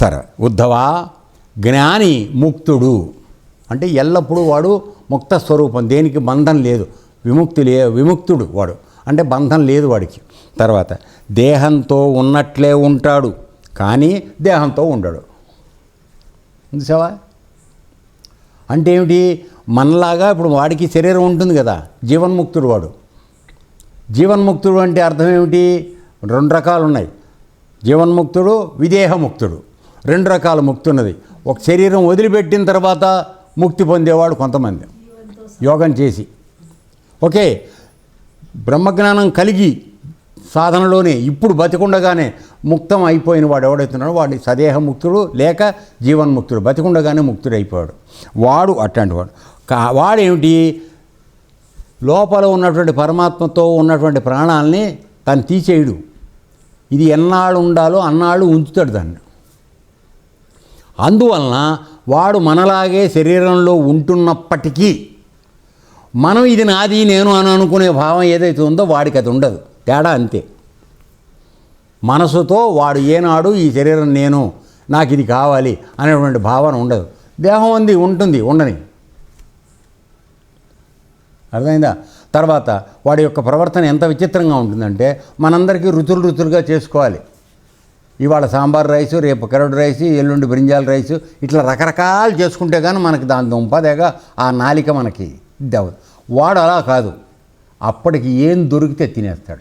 సరే ఉద్ధవా జ్ఞాని ముక్తుడు. అంటే ఎల్లప్పుడూ వాడు ముక్త స్వరూపం. దేనికి బంధం లేదు. విముక్తి లే విముక్తుడు వాడు. అంటే బంధం లేదు వాడికి. తర్వాత దేహంతో ఉన్నట్లే ఉంటాడు. కానీ దేహంతో ఉండడు. చూసావా? అంటే ఏమిటి? మనలాగా ఇప్పుడు వాడికి శరీరం ఉంటుంది కదా. జీవన్ముక్తుడు వాడు. జీవన్ముక్తుడు అంటే అర్థం ఏమిటి? రెండు రకాలు ఉన్నాయి జీవన్ముక్తుడు విదేహముక్తుడు. రెండు రకాల ముక్తి ఉన్నది. ఒక శరీరం వదిలిపెట్టిన తర్వాత ముక్తి పొందేవాడు కొంతమంది. యోగం చేసి. ఓకే బ్రహ్మజ్ఞానం కలిగి సాధనలోనే ఇప్పుడు బతికుండగానే ముక్తం అయిపోయిన వాడు ఎవడైతున్నాడో వాడి సదేహ ముక్తుడు లేక జీవన్ముక్తుడు బతికుండగానే ముక్తుడు అయిపోయాడు. వాడు అట్లాంటి వాడు. కా వాడేమిటి? లోపల ఉన్నటువంటి పరమాత్మతో ఉన్నటువంటి ప్రాణాలని తను తీసేయడు. ఇది ఎన్నాళ్ళు ఉండాలో అన్నాళ్ళు ఉంచుతాడు దాన్ని. అందువలన వాడు మనలాగే శరీరంలో ఉంటున్నప్పటికీ మనం ఇది నాది నేను అని అనుకునే భావం ఏదైతే ఉందో వాడికి అది ఉండదు. తేడా అంతే. మనసుతో వాడు ఏనాడు ఈ శరీరం నేను నాకు ఇది కావాలి అనేటువంటి భావన ఉండదు. దేహం ఉంది ఉంటుంది ఉండని. అర్థమైందా? తర్వాత వాడి యొక్క ప్రవర్తన ఎంత విచిత్రంగా ఉంటుందంటే మనందరికీ రుచులు రుచులుగా చేసుకోవాలి. ఇవాళ సాంబార్ రైసు రేపు కరడు రైసు ఎల్లుండి బ్రింజాల రైసు ఇట్లా రకరకాలు చేసుకుంటే కానీ మనకి దాని దుంపదేగా ఆ నాలిక మనకి ఇది వాడు అలా కాదు. అప్పటికి ఏం దొరికితే తినేస్తాడు.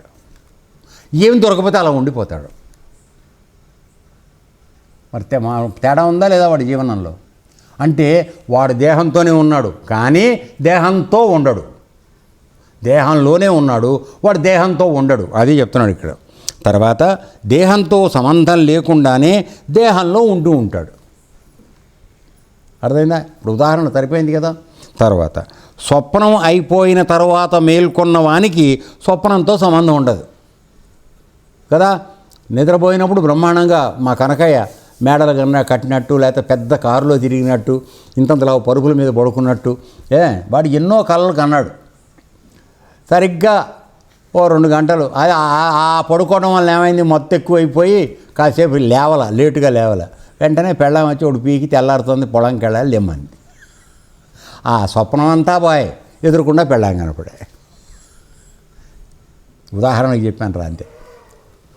ఏం దొరకపోతే అలా ఉండిపోతాడు. మరి తే- మా తేడా ఉందా లేదా వాడి జీవనంలో? అంటే వాడు దేహంతోనే ఉన్నాడు కానీ దేహంతో ఉండడు. దేహంలోనే ఉన్నాడు వాడు దేహంతో ఉండడు. అది చెప్తున్నాడు ఇక్కడ. తర్వాత దేహంతో సంబంధం లేకుండానే దేహంలో ఉంటూ ఉంటాడు. అర్థమైందా? ఇప్పుడు ఉదాహరణ సరిపోయింది కదా? తర్వాత స్వప్నం అయిపోయిన తర్వాత మేల్కొన్న వానికి స్వప్నంతో సంబంధం ఉండదు. కదా? నిద్రపోయినప్పుడు బ్రహ్మాండంగా మా కనకయ్య మేడల కన్నా కట్టినట్టు లేకపోతే పెద్ద కారులో తిరిగినట్టు ఇంతంతలా పరుపుల మీద పడుకున్నట్టు ఏ? వాడు ఎన్నో కళలు కన్నాడు. సరిగ్గా ఓ రెండు గంటలు. అది ఆ- పడుకోవడం వల్ల ఏమైంది? మొత్తం ఎక్కువైపోయి కాసేపు లేవల లేటుగా లేవల. వెంటనే పెళ్ళం వచ్చి ఒకటి పీకి తెల్లారుతుంది పొలంకి వెళ్ళాలి లేమ్మంది ఆ స్వప్నం అంతా బాయ్ ఎదురుకుండా పెళ్ళాం కనపడే. ఉదాహరణకి చెప్పాను రా అంతే.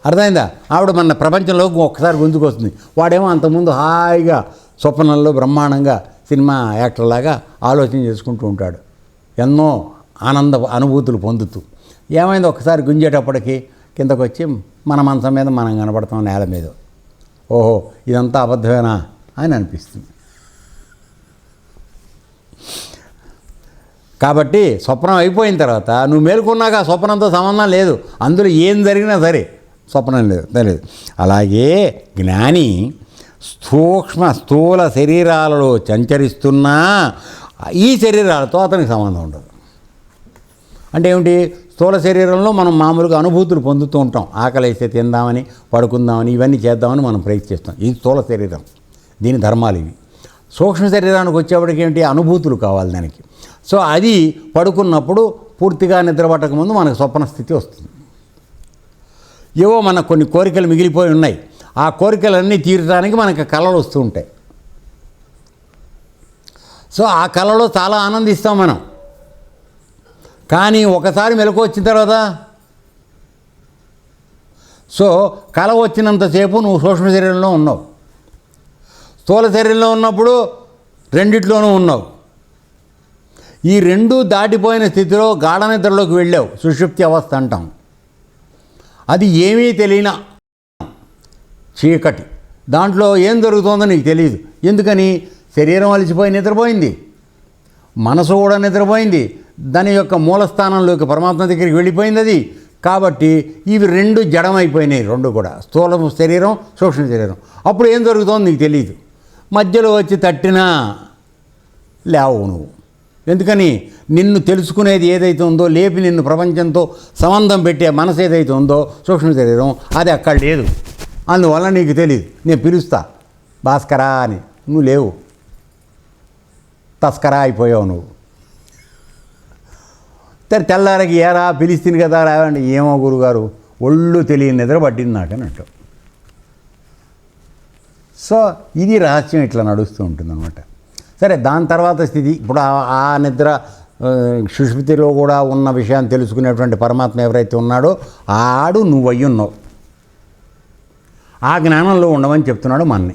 అర్థమైందా? ఆవిడ మన ప్రపంచంలోకి ఒక్కసారి గుంజుకొస్తుంది వాడేమో అంతకుముందు హాయిగా స్వప్నంలో బ్రహ్మాండంగా సినిమా యాక్టర్లాగా ఆలోచన చేసుకుంటూ ఉంటాడు. ఎన్నో ఆనంద అనుభూతులు పొందుతూ. ఏమైంది? ఒక్కసారి గుంజేటప్పటికి కిందకు వచ్చి మన మనసం మీద మనం కనపడతాం నేల మీద. ఓహో ఇదంతా అబద్ధమేనా? అని అనిపిస్తుంది. కాబట్టి స్వప్నం అయిపోయిన తర్వాత నువ్వు మేలుకున్నాక ఆ స్వప్నంతో సంబంధం లేదు. అందులో ఏం జరిగినా సరే స్వప్నం లేదు తెలియదు అలాగే జ్ఞాని సూక్ష్మ స్థూల శరీరాలలో సంచరిస్తున్నా ఈ శరీరాలతో అతనికి సంబంధం ఉండదు. అంటే ఏమిటి? స్థూల శరీరంలో మనం మామూలుగా అనుభూతులు పొందుతూ ఉంటాం. ఆకలి వేస్తే తిందామని పడుకుందామని ఇవన్నీ చేద్దామని మనం ప్రయత్నిస్తాం. ఇది స్థూల శరీరం. దీని ధర్మాలు ఇవి. సూక్ష్మ శరీరానికి వచ్చేప్పటికి ఏంటి అనుభూతులు కావాలి దానికి. సో అది పడుకున్నప్పుడు పూర్తిగా నిద్రపట్టక ముందు మనకు స్వప్న స్థితి వస్తుంది. ఏవో మనకు కొన్ని కోరికలు మిగిలిపోయి ఉన్నాయి. ఆ కోరికలన్నీ తీర్చడానికి మనకు కళలు వస్తూ ఉంటాయి. సో ఆ కళలో చాలా ఆనందిస్తాం మనం. కానీ ఒకసారి మెలకు వచ్చిన తర్వాత సో కళ వచ్చినంతసేపు నువ్వు సూక్ష్మ శరీరంలో ఉన్నావు. స్థూల శరీరంలో ఉన్నప్పుడు రెండిట్లోనూ ఉన్నావు. ఈ రెండు దాటిపోయిన స్థితిలో గాఢ నిద్రలోకి వెళ్ళావు. సుషుప్తి అవస్థ అంటాం. అది ఏమీ తెలియన చీకటి. దాంట్లో ఏం జరుగుతుందో నీకు తెలియదు ఎందుకని? శరీరం అలసిపోయి నిద్రపోయింది. మనసు కూడా నిద్రపోయింది. దాని యొక్క మూలస్థానంలోకి పరమాత్మ దగ్గరికి వెళ్ళిపోయింది అది. కాబట్టి ఇవి రెండు జడమైపోయినాయి రెండు కూడా. స్థూల శరీరం సూక్ష్మ శరీరం. అప్పుడు ఏం జరుగుతుందో నీకు తెలియదు మధ్యలో వచ్చి తట్టినా లేవు నువ్వు. ఎందుకని? నిన్ను తెలుసుకునేది ఏదైతే ఉందో లేపి నిన్ను ప్రపంచంతో సంబంధం పెట్టే మనసు ఏదైతే ఉందో సూక్ష్మ శరీరం అది అక్కడ లేదు. అందువల్ల నీకు తెలియదు నేను పిలుస్తా. భాస్కరా అని. నువ్వు లేవు. తస్కరా అయిపోయావు నువ్వు. సరే తెల్లారకి ఏరా పిలిస్తుంది కదా రావండి. ఏమో గురుగారు ఒళ్ళు తెలియని నిద్ర పట్టింది నాకు సో ఇది రహస్యం ఇట్లా నడుస్తూ ఉంటుంది అనమాట సరే దాని తర్వాత స్థితి. ఇప్పుడు ఆ- నిద్ర సుష్మితిలో కూడా ఉన్న విషయాన్ని తెలుసుకునేటువంటి పరమాత్మ ఎవరైతే ఉన్నాడో ఆడు నువ్వు అయ్యి ఉన్నావు. ఆ జ్ఞానంలో ఉండమని చెప్తున్నాడు మనని.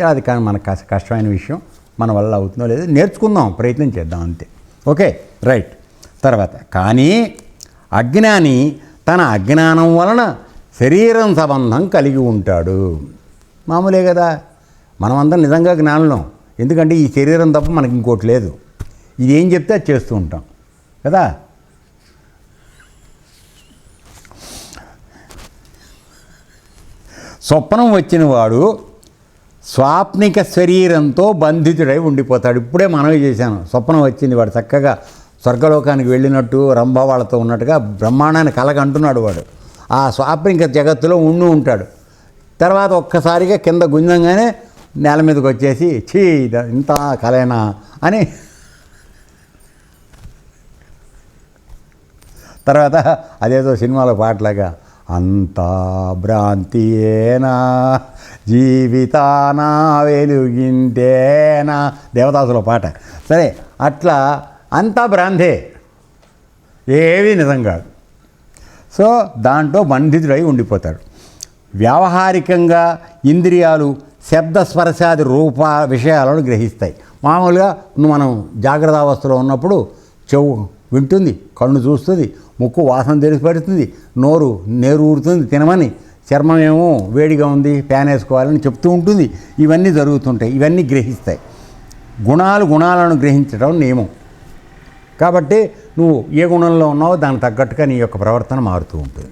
అది కానీ మనకు కష్ట కష్టమైన విషయం మన వల్ల అవుతుందో లేదో నేర్చుకుందాం ప్రయత్నం చేద్దాం అంతే. ఓకే? రైట్. తర్వాత. కానీ అజ్ఞాని తన అజ్ఞానం వలన శరీరం సంబంధం కలిగి ఉంటాడు. మామూలే కదా. మనమందరం నిజంగా జ్ఞానం ఎందుకంటే ఈ శరీరం తప్ప మనకి ఇంకోటి లేదు. ఇది ఏం చెప్తే అది చేస్తూ ఉంటాం. కదా? స్వప్నం వచ్చిన వాడు స్వాప్నిక శరీరంతో బంధితుడై ఉండిపోతాడు. ఇప్పుడే మనవి చేశాను. స్వప్నం వచ్చింది వాడు చక్కగా స్వర్గలోకానికి వెళ్ళినట్టు రంభ వాళ్ళతో ఉన్నట్టుగా బ్రహ్మాండాన్ని కలగంటున్నాడు వాడు. ఆ స్వాప్రింక జగత్తులో ఉండి ఉంటాడు. తర్వాత ఒక్కసారిగా కింద గుంజంగానే నేల మీదకి వచ్చేసి చీ ఇంత కలేనా అని తర్వాత అదేదో సినిమాలో పాటలాగా అంతా భ్రాంతియేనా జీవితానా వెలుగింటేనా దేవదాసుల పాట. సరే అట్లా అంతా భ్రాంతే ఏవి నిజం కాదు. సో దాంట్లో బంధితుడై ఉండిపోతాడు. వ్యావహారికంగా ఇంద్రియాలు శబ్ద స్పర్శాది రూప విషయాలను గ్రహిస్తాయి. మామూలుగా మనం జాగ్రత్త అవస్థలో ఉన్నప్పుడు చెవు వింటుంది కన్ను చూస్తుంది ముక్కు వాసన తెలిసిపెడుతుంది నోరు నేరు ఊరుతుంది తినమని. చర్మం ఏమో వేడిగా ఉంది ఫ్యాన్ వేసుకోవాలని చెప్తూ ఉంటుంది. ఇవన్నీ జరుగుతుంటాయి ఇవన్నీ గ్రహిస్తాయి. గుణాలు గుణాలను గ్రహించడం నియమం. కాబట్టి నువ్వు ఏ గుణంలో ఉన్నావో దానికి తగ్గట్టుగా నీ యొక్క ప్రవర్తన మారుతూ ఉంటుంది.